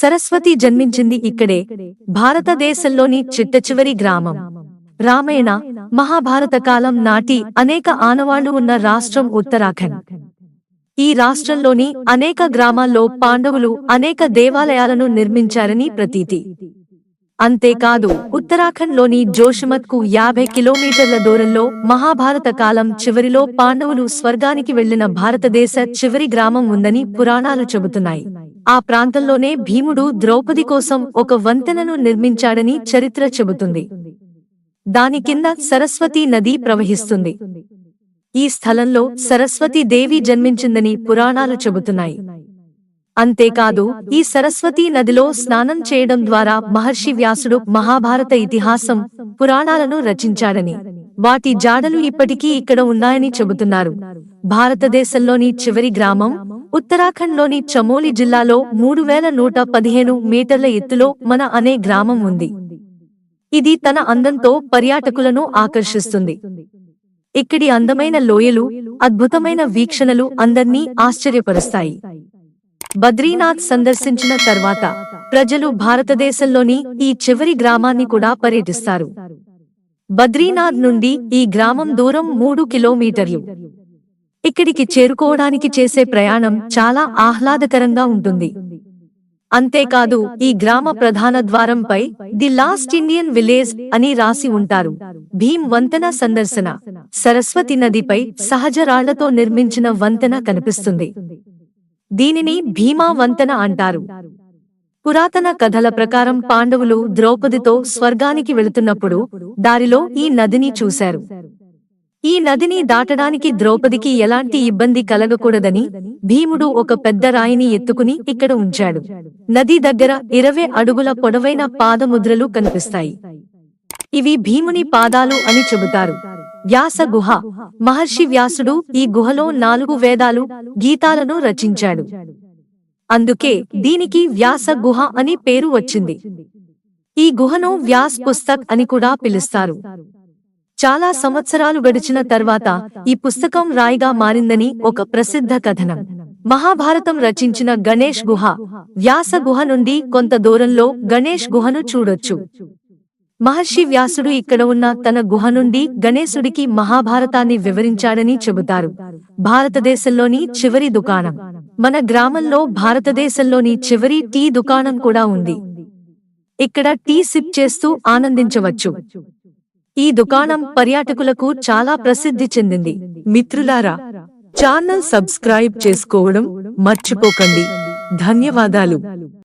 సరస్వతి జన్మించింది ఇక్కడే భారతదేశంలోని చిట్టచివరి గ్రామం. రామాయణ మహాభారత కాలం నాటి అనేక ఆనవాళ్ళు ఉన్న రాష్ట్రం ఉత్తరాఖండ్. ఈ రాష్ట్రంలోని అనేక గ్రామాల్లో పాండవులు అనేక దేవాలయాలను నిర్మించారని ప్రతీతి. అంతేకాదు ఉత్తరాఖండ్లోని జోషిమత్కు యాభై కిలోమీటర్ల దూరంలో మహాభారత కాలం చివరిలో పాండవులు స్వర్గానికి వెళ్ళిన భారతదేశ చివరి గ్రామం ఉందని పురాణాలు చెబుతున్నాయి. ఆ ప్రాంతంలోనే భీముడు ద్రౌపది కోసం ఒక వంతెనను నిర్మించాడని చరిత్ర చెబుతుంది. దాని కింద సరస్వతీ నది ప్రవహిస్తుంది. ఈ స్థలంలో సరస్వతీ దేవి జన్మించిందని పురాణాలు చెబుతున్నాయి. అంతేకాదు ఈ సరస్వతీ నదిలో స్నానం చేయడం ద్వారా మహర్షి వ్యాసుడు మహాభారత ఇతిహాసం పురాణాలను రచించాడని. వాటి జాడలు ఇప్పటికీ ఇక్కడ ఉన్నాయని చెబుతున్నారు. భారతదేశంలోని చివరి గ్రామం ఉత్తరాఖండ్లోని చమోలి జిల్లాలో మూడు వేల నూట పదిహేను మీటర్ల ఎత్తులో మన అనే గ్రామం ఉంది. ఇది తన అందంతో పర్యాటకులను ఆకర్షిస్తుంది. ఇక్కడి అందమైన లోయలు అద్భుతమైన వీక్షణలు అందర్నీ ఆశ్చర్యపరుస్తాయి. బద్రీనాథ్ సందర్శించిన తర్వాత ప్రజలు భారతదేశంలోని ఈ చివరి గ్రామాన్ని కూడా పర్యటిస్తారు. బద్రీనాథ్ నుండి ఈ గ్రామం దూరం మూడు కిలోమీటర్లు. ఇక్కడికి చేరుకోవడానికి చేసే ప్రయాణం చాలా ఆహ్లాదకరంగా ఉంటుంది. అంతేకాదు ఈ గ్రామ ప్రధాన ద్వారంపై ది లాస్ట్ ఇండియన్ విలేజ్ అని రాసి ఉంటారు. భీమ్ వంతెన సందర్శన. సరస్వతి నదిపై సహజ రాళ్ళతో నిర్మించిన వంతెన కనిపిస్తుంది. దీనిని భీమా వంతెన అంటారు. పురాతన కథల ప్రకారం పాండవులు ద్రౌపదితో స్వర్గానికి వెళుతున్నప్పుడు దారిలో ఈ నదిని చూశారు. ఈ నదిని దాటడానికి ద్రౌపదికి ఎలాంటి ఇబ్బంది కలగకూడదని భీముడు ఒక పెద్ద రాయిని ఎత్తుకుని ఇక్కడ ఉంచాడు. నది దగ్గర ఇరవై అడుగుల పొడవైన పాదముద్రలు కనిపిస్తాయి. ఇవి భీముని పాదాలు అని చెబుతారు. వ్యాస గుహ. మహర్షి వ్యాసుడు ఈ గుహలో నాలుగు వేదాలు గీతాలను రచించాడు. అందుకే దీనికి వ్యాస గుహ అని పేరు వచ్చింది. ఈ గుహను వ్యాస్ పుస్తక్ అని కూడా పిలుస్తారు. చాలా సంవత్సరాలు గడిచిన తర్వాత ఈ పుస్తకం రాయిగా మారిందని ఒక ప్రసిద్ధ కథనం. మహాభారతం రచించిన గణేష్ గుహ వ్యాస గుహ నుండి కొంత దూరంలో గణేష్ గుహను చూడొచ్చు. మహర్షి వ్యాసుడు ఇక్కడ ఉన్న తన గుహ నుండి గణేశుడికి మహాభారతాన్ని వివరించాడని చెబుతారు. భారతదేశంలోని చివరి దుకాణం. మన గ్రామంలో భారతదేశంలోని చివరి టీ దుకాణం కూడా ఉంది. ఇక్కడ టీ సిప్ చేస్తూ ఆనందించవచ్చు. ఈ దుకాణం పర్యాటకులకు చాలా ప్రసిద్ధి చెందింది. మిత్రులారా ఛానల్ సబ్స్క్రైబ్ చేసుకోవడం మర్చిపోకండి. ధన్యవాదాలు.